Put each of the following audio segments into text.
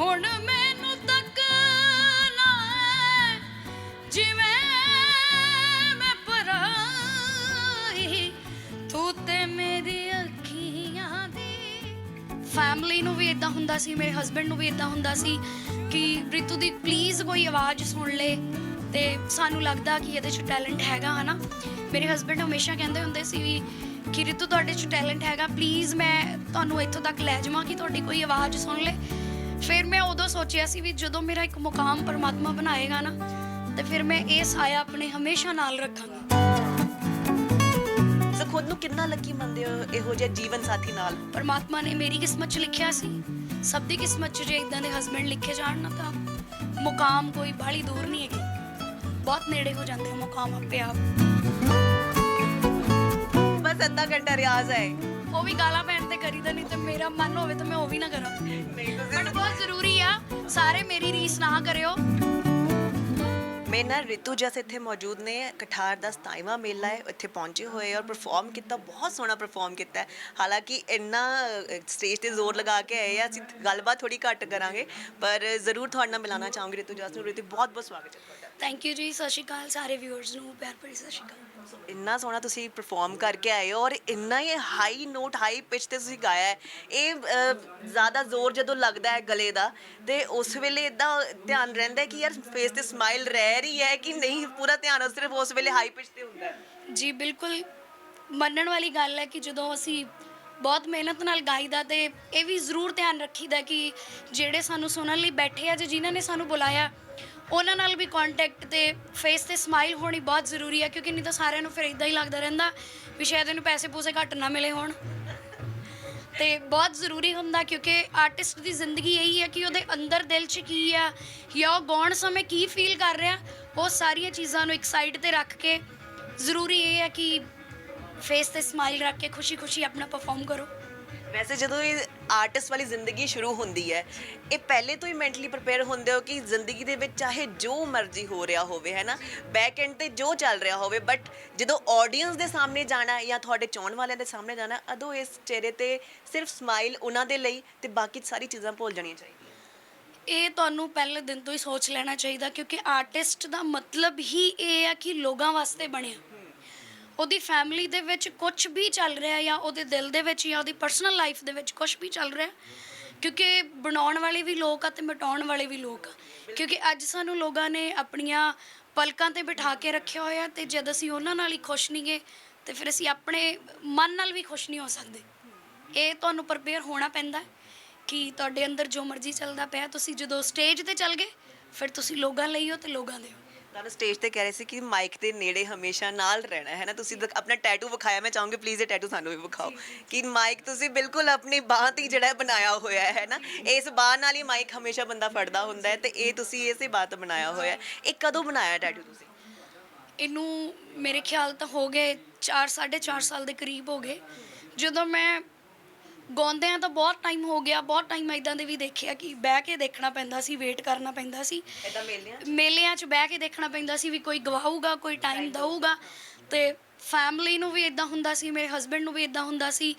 ਹੁਣ ਮੈਨੂੰ ਤੱਕਣਾ ਹੈ ਜਿਵੇਂ ਮੈਂ ਪਰਾਈ ਤੂੰ ਤੇ ਮੇਰੀ ਅੱਖੀਆਂ ਦੀ ਫੈਮਿਲੀ ਨੂੰ ਵੀ ਇਦਾਂ ਹੁੰਦਾ ਸੀ, ਮੇਰੇ ਹਸਬੰਡ ਨੂੰ ਵੀ ਇਦਾਂ ਹੁੰਦਾ ਸੀ ਕਿ ਰਿਤੂ ਦੀ ਪਲੀਜ਼ ਕੋਈ ਆਵਾਜ਼ ਸੁਣ ਲੇ ਤੇ ਸਾਨੂੰ ਲੱਗਦਾ ਕਿ ਇਹਦੇ 'ਚ ਟੈਲੈਂਟ ਹੈਗਾ, ਹਨਾ? ਮੇਰੇ ਹਸਬੰਡ ਹਮੇਸ਼ਾ ਕਹਿੰਦੇ ਹੁੰਦੇ ਸੀ ਵੀ ਕਿ ਰਿਤੂ ਤੁਹਾਡੇ 'ਚ ਟੈਲੈਂਟ ਹੈਗਾ ਪਲੀਜ਼ ਮੈਂ ਤੁਹਾਨੂੰ ਇੱਥੋਂ ਤੱਕ ਲੈ ਜਾਵਾਂ ਕਿ ਤੁਹਾਡੀ ਕੋਈ ਆਵਾਜ਼ ਸੁਣ ਲੇ। ਫਿਰ ਮੈਂ ਉਦੋਂ ਸੋਚਿਆ ਸੀ ਵੀ ਜਦੋਂ ਮੇਰਾ ਇੱਕ ਮੁਕਾਮ ਪਰਮਾਤਮਾ ਬਣਾਏਗਾ ਨਾ ਤੇ ਫਿਰ ਮੈਂ ਇਹ ਸਾਇਆ ਆਪਣੇ ਹਮੇਸ਼ਾ ਨਾਲ ਰੱਖਾਂਗੀ। ਸੋ ਖੁਦ ਨੂੰ ਕਿੰਨਾ ਲੱਕੀ ਮੰਨਦੇ ਹੋ ਇਹੋ ਜਿਹਾ ਜੀਵਨ ਸਾਥੀ ਨਾਲ? ਪਰਮਾਤਮਾ ਨੇ ਮੇਰੀ ਕਿਸਮਤ 'ਚ ਲਿਖਿਆ ਸੀ ਸਭ ਦੀ ਕਿਸਮਤ 'ਚ ਜੇ ਇਦਾਂ ਦੇ ਹਸਬੰਡ ਲਿਖੇ ਜਾਣ ਨਾ ਤਾਂ ਮੁਕਾਮ ਕੋਈ ਬਾਹਲੀ ਦੂਰ ਨਹੀਂ ਹੈਗੀ। ਬਹੁਤ ਨੇੜੇ ਹੋ ਜਾਂਦੇ ਆ ਮੁਕਾਮ ਆਪੇ ਆਪ। ਬਸ ਅੱਧਾ ਘੰਟਾ ਰਿਆਜ਼ ਹੈ। ਉਹ ਵੀ ਗਾਲਾਂ ਪੈਣ ਤੇ ਕਰੀਦਾ ਨਹੀਂ ਤੇ ਮੇਰਾ ਮਨ ਹੋਵੇ ਤਾਂ ਮੈਂ ਉਹ ਵੀ ਨਾ ਕਰਾਂ। ਨਹੀਂ ਬਟ ਬਹੁਤ ਜ਼ਰੂਰੀ ਆ ਸਾਰੇ ਮੇਰੀ ਰੀਸ ਨਾ ਕਰਿਓ। ਮੇਰੇ ਨਾਲ ਰਿਤੂ ਜਸ ਇੱਥੇ ਮੌਜੂਦ ਨੇ ਕਠਾਰ ਦਾ 27ਵਾਂ ਮੇਲਾ ਹੈ ਇੱਥੇ ਪਹੁੰਚੇ ਹੋਏ ਔਰ ਪਰਫਾਰਮ ਕੀਤਾ ਬਹੁਤ ਸੋਹਣਾ ਪਰਫਾਰਮ ਕੀਤਾ ਹੈ। ਹਾਲਾਂਕਿ ਇੰਨਾ ਸਟੇਜ ਤੇ ਜ਼ੋਰ ਲਗਾ ਕੇ ਆਏ ਆ ਅਸੀਂ ਗੱਲਬਾਤ ਥੋੜੀ ਘੱਟ ਕਰਾਂਗੇ ਪਰ ਜ਼ਰੂਰ ਤੁਹਾਡੇ ਨਾਲ ਮਿਲਾਉਣਾ ਚਾਹੂੰਗੀ ਰਿਤੂ ਜਸ ਨੂੰ। ਰਿਤੂ ਬਹੁਤ ਬਹੁਤ ਸਵਾਗਤ ਹੈ ਤੁਹਾਡਾ। ਥੈਂਕ ਯੂ ਜੀ ਸਤਿ ਸ਼੍ਰੀ ਅਕਾਲ ਸਾਰੇ ਵਿਊਅਰਸ ਨੂੰ ਪਿਆਰ ਭਰੀ ਸਤਿ ਸ਼੍ਰੀ ਅਕਾਲ। ਇੰਨਾ ਸੋਹਣਾ ਤੁਸੀਂ ਪਰਫਾਰਮ ਕਰਕੇ ਆਏ ਹੋ ਔਰ ਇੰਨਾ ਹੀ ਹਾਈ ਨੋਟ ਹਾਈ ਪਿਚ ਤੇ ਤੁਸੀਂ ਗਾਇਆ ਹੈ। ਇਹ ਅਹ, ਜ਼ਿਆਦਾ ਜ਼ੋਰ ਜਦੋਂ ਲੱਗਦਾ ਹੈ ਗਲੇ ਦਾ ਤੇ ਉਸ ਵੇਲੇ ਇਦਾਂ ਧਿਆਨ ਰਹਿੰਦਾ ਹੈ ਕਿ ਯਾਰ ਫੇਸ ਤੇ ਸਮਾਈਲ ਰਹਿ ਰਹੀ ਹੈ ਕਿ ਨਹੀਂ ਪੂਰਾ ਧਿਆਨ ਸਿਰਫ ਉਸ ਵੇਲੇ ਹਾਈ ਪਿਚ ਤੇ ਹੁੰਦਾ ਹੈ। ਜੀ ਬਿਲਕੁਲ ਮੰਨਣ ਵਾਲੀ ਗੱਲ ਹੈ ਕਿ ਜਦੋਂ ਅਸੀਂ ਬਹੁਤ ਮਿਹਨਤ ਨਾਲ ਗਾਈਦਾ ਤੇ ਇਹ ਵੀ ਜ਼ਰੂਰ ਧਿਆਨ ਰੱਖੀਦਾ ਕਿ ਜਿਹੜੇ ਸਾਨੂੰ ਸੁਣਨ ਲਈ ਬੈਠੇ ਆ ਜਾਂ ਜਿਨ੍ਹਾਂ ਨੇ ਸਾਨੂੰ ਬੁਲਾਇਆ ਉਹਨਾਂ ਨਾਲ ਵੀ ਕੰਟੈਕਟ ਤੇ ਫੇਸ ਤੇ ਸਮਾਈਲ ਹੋਣੀ ਬਹੁਤ ਜ਼ਰੂਰੀ ਹੈ ਕਿਉਂਕਿ ਨਹੀਂ ਤਾਂ ਸਾਰਿਆਂ ਨੂੰ ਫਿਰ ਇਦਾਂ ਹੀ ਲੱਗਦਾ ਰਹਿੰਦਾ ਵੀ ਸ਼ਾਇਦ ਇਹਨੂੰ ਪੈਸੇ ਪੂਸੇ ਘੱਟ ਨਾ ਮਿਲੇ ਹੋਣ। ਤੇ ਬਹੁਤ ਜ਼ਰੂਰੀ ਹੁੰਦਾ ਕਿਉਂਕਿ ਆਰਟਿਸਟ ਦੀ ਜ਼ਿੰਦਗੀ ਇਹੀ ਹੈ ਕਿ ਉਹਦੇ ਅੰਦਰ ਦਿਲ 'ਚ ਕੀ ਆ, ਜਾਂ ਉਹ ਗਾਉਣ ਸਮੇਂ ਕੀ ਫੀਲ ਕਰ ਰਿਹਾ, ਉਹ ਸਾਰੀਆਂ ਚੀਜ਼ਾਂ ਨੂੰ ਇੱਕ ਸਾਈਡ ਤੇ ਰੱਖ ਕੇ ਜ਼ਰੂਰੀ ਇਹ ਹੈ ਕਿ ਫੇਸ ਤੇ ਸਮਾਈਲ ਰੱਖ ਕੇ ਖੁਸ਼ੀ-ਖੁਸ਼ੀ ਆਪਣਾ ਪਰਫਾਰਮ ਕਰੋ। ਵੈਸੇ ਜਦੋਂ ਇਹ ਆਰਟਿਸਟ ਵਾਲੀ ਜ਼ਿੰਦਗੀ ਸ਼ੁਰੂ ਹੁੰਦੀ ਹੈ ਇਹ ਪਹਿਲੇ ਤੋਂ ਹੀ ਮੈਂਟਲੀ ਪ੍ਰਪੇਅਰ ਹੁੰਦੇ ਹੋ ਕਿ ਜ਼ਿੰਦਗੀ ਦੇ ਵਿੱਚ ਚਾਹੇ ਜੋ ਮਰਜ਼ੀ ਹੋ ਰਿਹਾ ਹੋਵੇ ਹੈ ਨਾ? ਬੈਕ ਐਂਡ ਤੇ ਜੋ ਚੱਲ ਰਿਹਾ ਹੋਵੇ ਬਟ ਜਦੋਂ ਆਡੀਅנס ਦੇ ਸਾਹਮਣੇ ਜਾਣਾ ਜਾਂ ਤੁਹਾਡੇ ਚਾਹਣ ਵਾਲਿਆਂ ਦੇ ਸਾਹਮਣੇ ਜਾਣਾ ਹੈ, ਉਦੋਂ ਇਸ ਚਿਹਰੇ ਤੇ ਸਿਰਫ ਸਮਾਈਲ ਉਹਨਾਂ ਦੇ ਲਈ ਤੇ ਬਾਕੀ ਸਾਰੀ ਚੀਜ਼ਾਂ ਭੁੱਲ ਜਾਣੀਆਂ ਚਾਹੀਦੀਆਂ। ਇਹ ਤੁਹਾਨੂੰ ਪਹਿਲੇ ਦਿਨ ਤੋਂ ਹੀ ਸੋਚ ਲੈਣਾ ਚਾਹੀਦਾ ਕਿਉਂਕਿ ਆਰਟਿਸਟ ਦਾ ਮਤਲਬ ਹੀ ਇਹ ਆ ਕਿ ਲੋਕਾਂ ਵਾਸਤੇ ਬਣਿਆ। ਉਹਦੀ ਫੈਮਿਲੀ ਦੇ ਵਿੱਚ ਕੁਝ ਵੀ ਚੱਲ ਰਿਹਾ ਜਾਂ ਉਹਦੇ ਦਿਲ ਦੇ ਵਿੱਚ ਜਾਂ ਉਹਦੀ ਪਰਸਨਲ ਲਾਈਫ ਦੇ ਵਿੱਚ ਕੁਝ ਵੀ ਚੱਲ ਰਿਹਾ, ਕਿਉਂਕਿ ਬਣਾਉਣ ਵਾਲੇ ਵੀ ਲੋਕ ਆ ਤੇ ਮਿਟਾਉਣ ਵਾਲੇ ਵੀ ਲੋਕ ਆ। ਕਿਉਂਕਿ ਅੱਜ ਸਾਨੂੰ ਲੋਕਾਂ ਨੇ ਆਪਣੀਆਂ ਪਲਕਾਂ ਤੇ ਬਿਠਾ ਕੇ ਰੱਖਿਆ ਹੋਇਆ ਤੇ ਜਦ ਅਸੀਂ ਉਹਨਾਂ ਨਾਲ ਹੀ ਖੁਸ਼ ਨਹੀਂ ਗਏ ਤੇ ਫਿਰ ਅਸੀਂ ਆਪਣੇ ਮਨ ਨਾਲ ਵੀ ਖੁਸ਼ ਨਹੀਂ ਹੋ ਸਕਦੇ। ਇਹ ਤੁਹਾਨੂੰ ਪ੍ਰਪੇਅਰ ਹੋਣਾ ਪੈਂਦਾ ਕਿ ਤੁਹਾਡੇ ਅੰਦਰ ਜੋ ਮਰਜ਼ੀ ਚੱਲਦਾ ਪਿਆ, ਤੁਸੀਂ ਜਦੋਂ ਸਟੇਜ ਤੇ ਚੱਲ ਗਏ, ਫਿਰ ਤੁਸੀਂ ਲੋਕਾਂ ਲਈ ਹੋ ਤੇ ਲੋਕਾਂ ਦੇ ਹੋ। ਤੁਹਾਨੂੰ ਸਟੇਜ ਤੇ ਕਹਿ ਰਹੇ ਸੀ ਕਿ ਮਾਈਕ ਦੇ ਨੇੜੇ ਹਮੇਸ਼ਾ ਨਾਲ ਰਹਿਣਾ ਹੈ ਨਾ? ਤੁਸੀਂ ਆਪਣਾ ਟੈਟੂ ਵਿਖਾਇਆ ਮੈਂ ਚਾਹੂੰਗੀ ਪਲੀਜ਼ ਇਹ ਟੈਟੂ ਸਾਨੂੰ ਵੀ ਵਿਖਾਓ। ਕਿ ਮਾਈਕ ਤੁਸੀਂ ਬਿਲਕੁਲ ਆਪਣੀ ਬਾਹ ਤੇ ਹੀ ਜਿਹੜਾ ਹੈ ਬਣਾਇਆ ਹੋਇਆ ਹੈ ਨਾ? ਇਸ ਬਾਹ ਨਾਲ ਹੀ ਮਾਈਕ ਹਮੇਸ਼ਾ ਬੰਦਾ ਫੜਦਾ ਹੁੰਦਾ ਹੈ ਤੇ ਇਹ ਤੁਸੀਂ ਇਸੇ ਬਾਤ ਬਣਾਇਆ ਹੋਇਆ ਹੈ। ਇਹ ਕਦੋਂ ਬਣਾਇਆ ਟੈਟੂ ਤੁਸੀਂ? ਇਹਨੂੰ ਮੇਰੇ ਖਿਆਲ ਤਾਂ ਹੋ ਗਏ 4 4.5 ਸਾਲ ਦੇ ਕਰੀਬ ਹੋ ਗਏ। ਜਦੋਂ ਮੈਂ ਗਾਉਂਦਿਆਂ ਤਾਂ ਬਹੁਤ ਟਾਈਮ ਹੋ ਗਿਆ ਬਹੁਤ ਟਾਈਮ ਇਦਾਂ ਦੇ ਵੀ ਦੇਖਿਆ ਕਿ ਬਹਿ ਕੇ ਦੇਖਣਾ ਪੈਂਦਾ ਸੀ ਵੇਟ ਕਰਨਾ ਪੈਂਦਾ ਸੀ। ਇਦਾਂ ਮੇਲਿਆਂ 'ਚ? ਬਹਿ ਕੇ ਦੇਖਣਾ ਪੈਂਦਾ ਸੀ ਵੀ ਕੋਈ ਗਵਾਊਗਾ ਕੋਈ ਟਾਈਮ ਦਊਗਾ। ਤੇ ਫੈਮਿਲੀ ਨੂੰ ਵੀ ਇਦਾਂ ਹੁੰਦਾ ਸੀ ਮੇਰੇ ਹਸਬੰਡ ਨੂੰ ਵੀ ਇਦਾਂ ਹੁੰਦਾ ਸੀ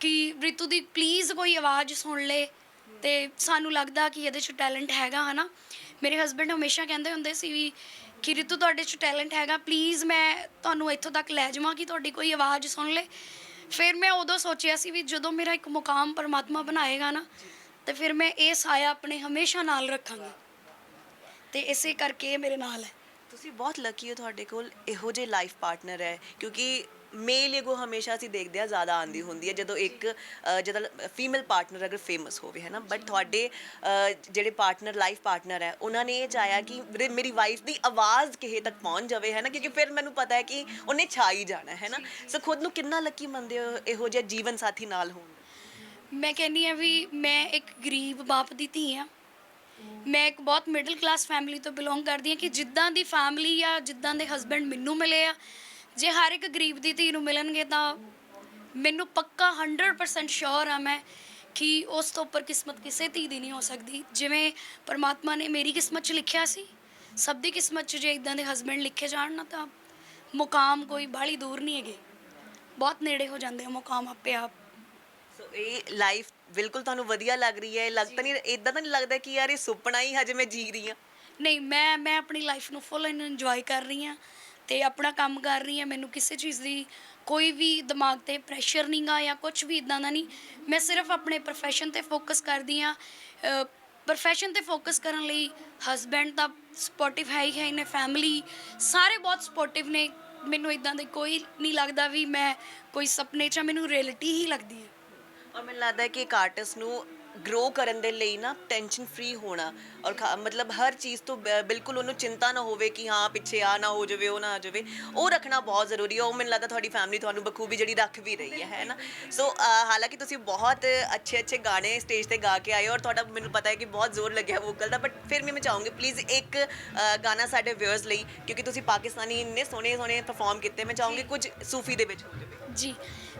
ਕਿ ਰਿਤੂ ਦੀ ਪਲੀਜ਼ ਕੋਈ ਆਵਾਜ਼ ਸੁਣ ਲੇ ਤੇ ਸਾਨੂੰ ਲੱਗਦਾ ਕਿ ਇਹਦੇ 'ਚ ਟੈਲੈਂਟ ਹੈਗਾ ਹਨਾ? ਮੇਰੇ ਹਸਬੰਡ ਹਮੇਸ਼ਾ ਕਹਿੰਦੇ ਹੁੰਦੇ ਸੀ ਵੀ ਕਿ ਰਿਤੂ ਤੁਹਾਡੇ 'ਚ ਟੈਲੈਂਟ ਹੈਗਾ ਪਲੀਜ਼ ਮੈਂ ਤੁਹਾਨੂੰ ਇੱਥੋਂ ਤੱਕ ਲੈ ਜਾਵਾਂ ਕਿ ਤੁਹਾਡੀ ਕੋਈ ਆਵਾਜ਼ ਸੁਣ ਲੇ। ਫਿਰ ਮੈਂ ਉਦੋਂ ਸੋਚਿਆ ਸੀ ਵੀ ਜਦੋਂ ਮੇਰਾ ਇੱਕ ਮੁਕਾਮ ਪਰਮਾਤਮਾ ਬਣਾਏਗਾ ਨਾ, ਤੇ ਫਿਰ ਮੈਂ ਇਹ ਸਾਇਆ ਆਪਣੇ ਹਮੇਸ਼ਾ ਨਾਲ ਰੱਖਾਂਗੀ। ਤੇ ਇਸੇ ਕਰਕੇ ਇਹ ਮੇਰੇ ਨਾਲ ਹੈ। ਤੁਸੀਂ ਬਹੁਤ ਲੱਕੀ ਹੋ ਤੁਹਾਡੇ ਕੋਲ ਇਹੋ ਜਿਹੇ ਲਾਈਫ ਪਾਰਟਨਰ ਹੈ, ਕਿਉਂਕਿ ਮੇਲ ਏਗੋ ਹਮੇਸ਼ਾ ਅਸੀਂ ਦੇਖਦੇ ਆ ਜ਼ਿਆਦਾ ਆਂਦੀ ਹੁੰਦੀ ਹੈ ਜਦੋਂ ਇੱਕ ਅ, ਜਦੋਂ ਫੀਮੇਲ ਪਾਰਟਨਰ ਅਗਰ ਫੇਮਸ ਹੋਵੇ ਹੈ ਨਾ? ਬਟ ਤੁਹਾਡੇ ਅ, ਜਿਹੜੇ ਪਾਰਟਨਰ ਲਾਈਫ ਪਾਰਟਨਰ ਹੈ ਉਹਨਾਂ ਨੇ ਇਹ ਚਾਹਿਆ ਕਿ ਮੇਰੇ- ਮੇਰੀ ਵਾਈਫ ਦੀ ਆਵਾਜ਼ ਕਿਸੇ ਤੱਕ ਪਹੁੰਚ ਜਾਵੇ ਹੈ ਨਾ? ਕਿਉਂਕਿ ਫਿਰ ਮੈਨੂੰ ਪਤਾ ਹੈ ਕਿ ਉਹਨੇ ਛਾਈ ਜਾਣਾ ਹੈ ਨਾ? ਸੋ ਖੁਦ ਨੂੰ ਕਿੰਨਾ ਲੱਕੀ ਮੰਨਦੇ ਹੋ ਇਹੋ ਜਿਹਾ ਜੀਵਨ ਸਾਥੀ ਨਾਲ ਹੋਣ? ਮੈਂ ਕਹਿੰਦੀ ਆ ਵੀ ਮੈਂ ਇੱਕ ਗਰੀਬ ਬਾਪ ਦੀ ਧੀ ਆ ਮੈਂ ਇੱਕ ਬਹੁਤ ਮਿਡਲ ਕਲਾਸ ਫੈਮਿਲੀ ਤੋਂ ਬਿਲੋਂਗ ਕਰਦੀ ਆ ਕਿ ਜਿੱਦਾਂ ਦੀ ਫੈਮਿਲੀ ਆ ਜਿੱਦਾਂ ਦੇ ਹਸਬੰਡ ਮੈਨੂੰ ਮਿਲੇ ਆ ਜੇ ਹਰ ਇੱਕ ਗਰੀਬ ਦੀ ਧੀ ਨੂੰ ਮਿਲਣਗੇ ਤਾਂ ਮੈਨੂੰ ਪੱਕਾ 100% ਸ਼ੋਰ ਆ ਮੈਂ ਕਿ ਉਸ ਤੋਂ ਉੱਪਰ ਕਿਸਮਤ ਕਿਸੇ ਧੀ ਦੀ ਨਹੀਂ ਹੋ ਸਕਦੀ। ਜਿਵੇਂ ਪਰਮਾਤਮਾ ਨੇ ਮੇਰੀ ਕਿਸਮਤ 'ਚ ਲਿਖਿਆ ਸੀ ਸਭ ਦੀ ਕਿਸਮਤ 'ਚ ਜੇ ਇਦਾਂ ਦੇ ਹਸਬੰਡ ਲਿਖੇ ਜਾਣ ਨਾ ਤਾਂ ਮੁਕਾਮ ਕੋਈ ਬਾਹਲੀ ਦੂਰ ਨਹੀਂ ਹੈਗੇ। ਬਹੁਤ ਨੇੜੇ ਹੋ ਜਾਂਦੇ ਆ ਮੁਕਾਮ ਆਪੇ ਆਪ। ਸੋ ਇਹ ਲਾਈਫ ਬਿਲਕੁਲ ਤੁਹਾਨੂੰ ਵਧੀਆ ਲੱਗ ਰਹੀ ਹੈ ਲੱਗਦਾ ਨਹੀਂ ਇਦਾਂ ਤਾਂ ਨਹੀਂ ਲੱਗਦਾ ਕਿ ਯਾਰ ਇਹ ਸੁਪਨਾ ਹੀ ਹਜੇ ਮੈਂ ਜੀ ਰਹੀ ਹਾਂ? ਨਹੀਂ ਮੈਂ ਮੈਂ ਆਪਣੀ ਲਾਈਫ ਨੂੰ ਫੁੱਲ ਇੰਜੋਏ ਕਰ ਰਹੀ ਹਾਂ। ਤੇ ਆਪਣਾ ਕੰਮ ਕਰ ਰਹੀ ਹਾਂ ਮੈਨੂੰ ਕਿਸੇ ਚੀਜ਼ ਦੀ ਕੋਈ ਵੀ ਦਿਮਾਗ ਤੇ ਪ੍ਰੈਸ਼ਰ ਨਹੀਂ ਗਾ ਜਾਂ ਕੁਝ ਵੀ ਇਦਾਂ ਦਾ ਨਹੀਂ। ਮੈਂ ਸਿਰਫ ਆਪਣੇ profession ਤੇ ਫੋਕਸ ਕਰਦੀ ਹਾਂ। profession ਤੇ ਫੋਕਸ ਕਰਨ ਲਈ ਹਸਬੈਂਡ ਦਾ ਸਪੋਰਟਿਵ ਹੈ ਹੀ ਹੈ ਨੇ ਫੈਮਿਲੀ ਸਾਰੇ ਬਹੁਤ ਸਪੋਰਟਿਵ ਨੇ। ਮੈਨੂੰ ਇਦਾਂ ਦੇ ਕੋਈ ਨਹੀਂ ਲੱਗਦਾ ਵੀ ਮੈਂ ਕੋਈ ਸੁਪਨੇ 'ਚ ਹਾਂ, ਮੈਨੂੰ ਰਿਐਲਿਟੀ ਹੀ ਲੱਗਦੀ ਹੈ। ਔਰ ਮੈਨੂੰ ਲੱਗਦਾ ਹੈ ਕਿ ਇੱਕ ਆਰਟਿਸਟ ਨੂੰ ਗਰੋ ਕਰਨ ਦੇ ਲਈ ਨਾ ਟੈਨਸ਼ਨ ਫ੍ਰੀ ਹੋਣਾ ਔਰ ਖਾ- ਮਤਲਬ ਹਰ ਚੀਜ਼ ਤੋਂ ਬ- ਬਿਲਕੁਲ ਉਹਨੂੰ ਚਿੰਤਾ ਨਾ ਹੋਵੇ ਕਿ ਹਾਂ ਪਿੱਛੇ ਆ ਨਾ ਹੋ ਜਾਵੇ ਉਹ ਨਾ ਆ ਜਾਵੇ ਉਹ ਰੱਖਣਾ ਬਹੁਤ ਜ਼ਰੂਰੀ ਹੈ। ਉਹ ਮੈਨੂੰ ਲੱਗਦਾ ਤੁਹਾਡੀ ਫੈਮਿਲੀ ਤੁਹਾਨੂੰ ਬਖੂਬੀ ਜਿਹੜੀ ਰੱਖ ਵੀ ਰਹੀ ਹੈ ਹੈ ਨਾ? ਸੋ ਹਾਲਾਂਕਿ ਤੁਸੀਂ ਬਹੁਤ ਅੱਛੇ ਅੱਛੇ ਗਾਣੇ ਸਟੇਜ ਤੇ ਗਾ ਕੇ ਆਏ ਹੋ ਔਰ ਤੁਹਾਡਾ ਮੈਨੂੰ ਪਤਾ ਹੈ ਕਿ ਬਹੁਤ ਜ਼ੋਰ ਲੱਗਿਆ ਵੋਕਲ ਦਾ ਬਟ ਫਿਰ ਵੀ ਮੈਂ ਚਾਹੂੰਗੀ ਪਲੀਜ਼ ਇੱਕ ਅ, ਗਾਣਾ ਸਾਡੇ ਵਿਊਅਰਸ ਲਈ ਕਿਉਂਕਿ ਤੁਸੀਂ ਪਾਕਿਸਤਾਨੀ ਇੰਨੇ ਸੋਹਣੇ ਸੋਹਣੇ ਪਰਫਾਰਮ ਕੀਤੇ ਮੈਂ ਚਾਹੂੰਗੀ ਕੁਝ ਸੂਫੀ ਦੇ ਵਿੱਚ ਹੋ ਜਾਵੇ। ਜੀ।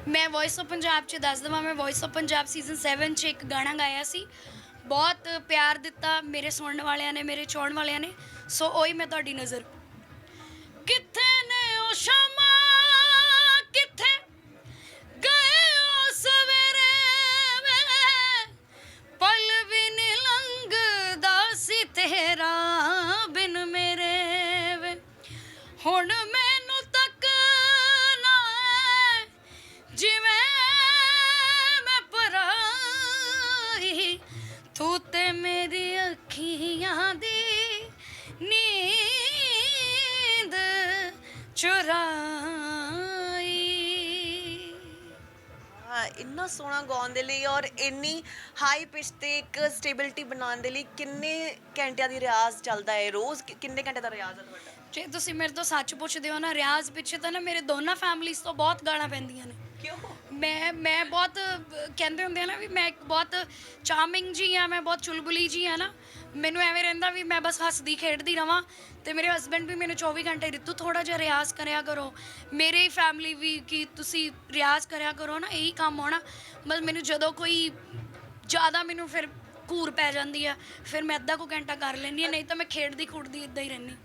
ਮੈਂ ਵੌਇਸ ਆਫ ਪੰਜਾਬ 'ਚ ਦੱਸ ਦਵਾਂ, ਮੈਂ ਵੌਇਸ ਆਫ ਪੰਜਾਬ ਸੀਜ਼ਨ 7 'ਚ ਇੱਕ ਗਾਣਾ ਗਾਇਆ ਸੀ। ਬਹੁਤ ਪਿਆਰ ਦਿੱਤਾ ਮੇਰੇ ਸੁਣਨ ਵਾਲਿਆਂ ਨੇ, ਮੇਰੇ ਚਾਹਣ ਵਾਲਿਆਂ ਨੇ। ਸੋ ਉਹੀ ਮੈਂ ਤੁਹਾਡੀ ਨਜ਼ਰ। ਕਿੱਥੇ ਨੇ ਉਹ ਸ਼ਾਮਾਂ? ਕਿੱਥੇ? ਗਏ ਉਹ ਸਵੇਰੇ ਵੇ ਪਲ ਵੀ ਲੰਘਦਾ ਸੀ ਤੇਰਾ ਬਿਨ ਮੇਰੇ ਵੇ। ਹੁਣ ਚੁਰਾਈ। ਹਾਂ ਇੰਨਾ ਸੋਹਣਾ ਗਾਉਣ ਦੇ ਲਈ ਔਰ ਇੰਨੀ ਹਾਈ ਪਿਚ ਤੇ ਇੱਕ ਸਟੇਬਿਲਿਟੀ ਬਣਾਉਣ ਦੇ ਲਈ ਕਿੰਨੇ ਘੰਟਿਆਂ ਦੀ ਰਿਆਜ਼ ਚੱਲਦਾ ਹੈ ਰੋਜ਼? ਕਿ- ਕਿੰਨੇ ਘੰਟੇ ਦਾ ਰਿਆਜ਼ ਹੈ ਤੁਹਾਡਾ? ਜੇ ਤੁਸੀਂ ਮੇਰੇ ਤੋਂ ਸੱਚ ਪੁੱਛਦੇ ਹੋ ਨਾ ਰਿਆਜ਼ ਪਿੱਛੇ ਤਾਂ ਨਾ ਮੇਰੇ ਦੋਨਾਂ ਫੈਮਲੀਜ਼ ਤੋਂ ਬਹੁਤ ਗਾਲਾਂ ਪੈਂਦੀਆਂ ਨੇ। ਕਿਉਂ? ਮੈਂ ਮੈਂ ਬਹੁਤ ਕਹਿੰਦੇ ਹੁੰਦੇ ਆ ਨਾ ਵੀ ਮੈਂ ਇੱਕ ਬਹੁਤ ਚਾਰਮਿੰਗ ਜੀ ਆ ਮੈਂ ਬਹੁਤ ਚੁਲਬੁਲੀ ਜੀ ਆ ਨਾ। ਮੈਨੂੰ ਐਵੇਂ ਰਹਿੰਦਾ ਵੀ ਮੈਂ ਬਸ ਹੱਸਦੀ ਖੇਡਦੀ ਰਵਾਂ ਤੇ ਮੇਰੇ ਹਸਬੰਡ ਵੀ ਮੈਨੂੰ 24 ਘੰਟੇ ਰਿਤੂ ਥੋੜਾ ਜਿਹਾ ਰਿਆਜ਼ ਕਰਿਆ ਕਰੋ। ਮੇਰੇ ਫੈਮਿਲੀ ਵੀ ਕਿ ਤੁਸੀਂ ਰਿਆਜ਼ ਕਰਿਆ ਕਰੋ ਨਾ ਇਹੀ ਕੰਮ ਹੋਣਾ ਮਤਲਬ ਮੈਨੂੰ ਜਦੋਂ ਕੋਈ ਜ਼ਿਆਦਾ ਮੈਨੂੰ ਫਿਰ ਘੂਰ ਪੈ ਜਾਂਦੀ ਆ ਫਿਰ ਮੈਂ ਅੱਧਾ ਕੁ ਘੰਟਾ ਕਰ ਲੈਂਦੀ ਆ ਨਹੀਂ ਤਾਂ ਮੈਂ ਖੇਡਦੀ ਖੁੱਡਦੀ ਇਦਾਂ ਹੀ ਰਹਿੰਦੀ।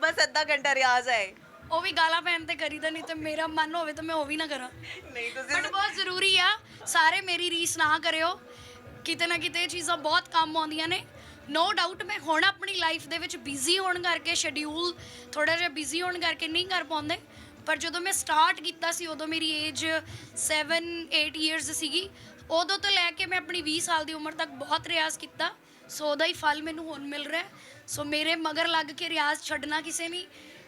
ਬਸ ਅੱਧਾ ਘੰਟਾ ਰਿਆਜ਼ ਹੈ। ਉਹ ਵੀ ਗਾਲਾਂ ਪੈਣ ਤੇ ਕਰੀਦਾ ਨਹੀਂ ਤੇ ਮੇਰਾ ਮਨ ਹੋਵੇ ਤਾਂ ਮੈਂ ਉਹ ਵੀ ਨਾ ਕਰਾਂ। ਨਹੀਂ ਬਟ ਤੁਸੀਂ ਬਹੁਤ ਜ਼ਰੂਰੀ ਆ ਸਾਰੇ ਮੇਰੀ ਰੀਸ ਨਾ ਕਰਿਓ। ਕਿਤੇ ਨਾ ਕਿਤੇ ਇਹ ਚੀਜ਼ਾਂ ਬਹੁਤ ਕੰਮ ਆਉਂਦੀਆਂ ਨੇ। ਨੋ ਡਾਊਟ ਮੈਂ ਹੁਣ ਆਪਣੀ ਲਾਈਫ ਦੇ ਵਿੱਚ ਬਿਜ਼ੀ ਹੋਣ ਕਰਕੇ ਸ਼ਡਿਊਲ ਥੋੜਾ ਜਿਹਾ ਬਿਜ਼ੀ ਹੋਣ ਕਰਕੇ ਨਹੀਂ ਕਰ ਪਾਉਂਦੇ। ਪਰ ਜਦੋਂ ਮੈਂ ਸਟਾਰਟ ਕੀਤਾ ਸੀ ਉਦੋਂ ਮੇਰੀ ਏਜ 7 8 ਇਅਰਸ ਸੀਗੀ। ਉਦੋਂ ਤੋਂ ਲੈ ਕੇ ਮੈਂ ਆਪਣੀ 20 ਸਾਲ ਦੀ ਉਮਰ ਤੱਕ ਬਹੁਤ ਰਿਆਜ਼ ਕੀਤਾ। ਸੋ ਉਹਦਾ ਹੀ ਫਲ ਮੈਨੂੰ ਹੁਣ ਮਿਲ ਰਿਹਾ। ਸੋ ਮੇਰੇ ਮਗਰ ਲੱਗ ਕੇ ਰਿਆਜ਼ ਛੱਡਣਾ ਕਿਸੇ ਨਹੀਂ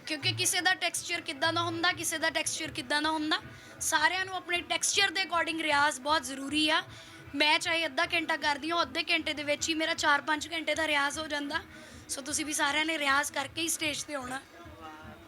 ਕਿਉਂਕਿ ਕਿਸੇ ਦਾ ਟੈਕਸਚਰ ਕਿੱਦਾਂ ਦਾ ਹੁੰਦਾ, ਕਿਸੇ ਦਾ ਟੈਕਸਚਰ ਕਿੱਦਾਂ ਦਾ ਹੁੰਦਾ, ਸਾਰਿਆਂ ਨੂੰ ਆਪਣੇ ਟੈਕਸਚਰ ਦੇ ਅਕੋਰਡਿੰਗ ਰਿਆਜ਼ ਬਹੁਤ ਜ਼ਰੂਰੀ ਆ। ਮੈਂ ਚਾਹੇ ਅੱਧਾ ਘੰਟਾ ਕਰਦੀ ਹਾਂ ਅੱਧੇ ਘੰਟੇ ਦੇ ਵਿੱਚ ਹੀ ਮੇਰਾ 4-5 ਘੰਟੇ ਦਾ ਰਿਆਜ਼ ਹੋ ਜਾਂਦਾ। ਸੋ ਤੁਸੀਂ ਵੀ ਸਾਰਿਆਂ ਨੇ ਰਿਆਜ਼ ਕਰਕੇ ਹੀ ਸਟੇਜ ਤੇ ਆਉਣਾ।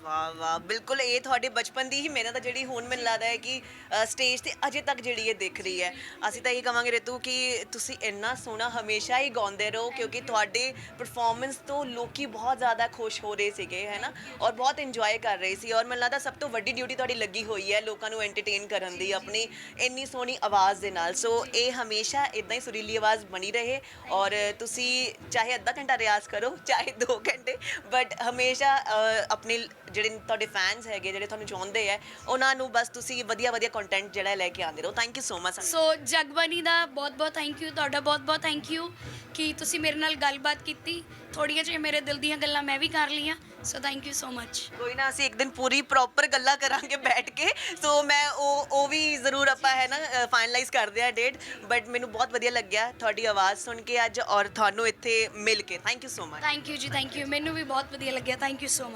ਵਾਹ ਵਾਹ। ਬਿਲਕੁਲ ਇਹ ਤੁਹਾਡੇ ਬਚਪਨ ਦੀ ਹੀ ਮਿਹਨਤ ਹੈ ਜਿਹੜੀ ਹੁਣ ਮੈਨੂੰ ਲੱਗਦਾ ਹੈ ਕਿ ਸਟੇਜ ਤੇ ਅਜੇ ਤੱਕ ਜਿਹੜੀ ਇਹ ਦਿਖ ਰਹੀ ਹੈ। ਅਸੀਂ ਤਾਂ ਇਹ ਕਵਾਂਗੇ ਰਿਤੂ ਕਿ ਤੁਸੀਂ ਇੰਨਾ ਸੋਹਣਾ ਹਮੇਸ਼ਾ ਹੀ ਗਾਉਂਦੇ ਰਹੋ ਕਿਉਂਕਿ ਤੁਹਾਡੇ ਪਰਫਾਰਮੈਂਸ ਤੋਂ ਲੋਕੀ ਬਹੁਤ ਜ਼ਿਆਦਾ ਖੁਸ਼ ਹੋ ਰਹੇ ਸੀਗੇ ਹੈ ਨਾ? ਔਰ ਬਹੁਤ ਇੰਜੋਏ ਕਰ ਰਹੇ ਸੀ। ਔਰ ਮੈਨੂੰ ਲੱਗਦਾ ਸਭ ਤੋਂ ਵੱਡੀ ਡਿਊਟੀ ਤੁਹਾਡੀ ਲੱਗੀ ਹੋਈ ਹੈ ਲੋਕਾਂ ਨੂੰ ਐਂਟਰਟੇਨ ਕਰਨ ਦੀ ਆਪਣੀ ਇੰਨੀ ਸੋਹਣੀ ਆਵਾਜ਼ ਦੇ ਨਾਲ। ਸੋ ਇਹ ਹਮੇਸ਼ਾ ਇਦਾਂ ਹੀ ਸੁਰੀਲੀ ਆਵਾਜ਼ ਬਣੀ ਰਹੇ ਔਰ ਤੁਸੀਂ ਚਾਹੇ ਅੱਧਾ ਘੰਟਾ ਰਿਆਜ਼ ਕਰੋ ਚਾਹੇ 2 ਘੰਟੇ ਬਟ ਹਮੇਸ਼ਾ ਅ, ਆਪਣੇ ਜਿਹੜੇ ਤੁਹਾਡੇ ਫੈਨਸ ਹੈਗੇ ਜਿਹੜੇ ਤੁਹਾਨੂੰ ਚਾਹੁੰਦੇ ਆ ਉਹਨਾਂ ਨੂੰ ਬਸ ਤੁਸੀਂ ਵਧੀਆ ਵਧੀਆ ਕੰਟੈਂਟ ਜਿਹੜਾ ਲੈ ਕੇ ਆਉਂਦੇ ਰਹੋ। Thank you so much so Jagbani ਦਾ ਬਹੁਤ ਬਹੁਤ ਥੈਂਕ ਯੂ ਤੁਹਾਡਾ ਬਹੁਤ ਬਹੁਤ ਥੈਂਕ ਯੂ ਕਿ ਤੁਸੀਂ ਮੇਰੇ ਨਾਲ ਗੱਲਬਾਤ ਕੀਤੀ। ਥੋੜੀਆਂ ਜਿਹੀ ਮੇਰੇ ਦਿਲ ਦੀਆਂ ਗੱਲਾਂ ਮੈਂ ਵੀ ਕਰ ਲਈਆਂ so thank you so much ਕੋਈ ਨਾ ਅਸੀਂ ਇੱਕ ਦਿਨ ਪੂਰੀ ਪ੍ਰੋਪਰ ਗੱਲਾਂ ਕਰਾਂਗੇ ਬੈਠ ਕੇ। ਸੋ ਮੈਂ ਉਹ ਉਹ ਵੀ ਜ਼ਰੂਰ ਆਪਾਂ ਹੈ ਨਾ ਫਾਈਨਲਾਈਜ਼ ਕਰਦੇ ਆ ਡੇਟ ਬਟ ਮੈਨੂੰ ਬਹੁਤ ਵਧੀਆ ਲੱਗਿਆ ਤੁਹਾਡੀ ਆਵਾਜ਼ ਸੁਣ ਕੇ ਅੱਜ ਔਰ ਤੁਹਾਨੂੰ ਇੱਥੇ ਮਿਲ ਕੇ। Thank you so much thank you ji thank you ਮੈਨੂੰ ਵੀ ਬਹੁਤ ਵਧੀਆ ਲੱਗਿਆ। Thank you so much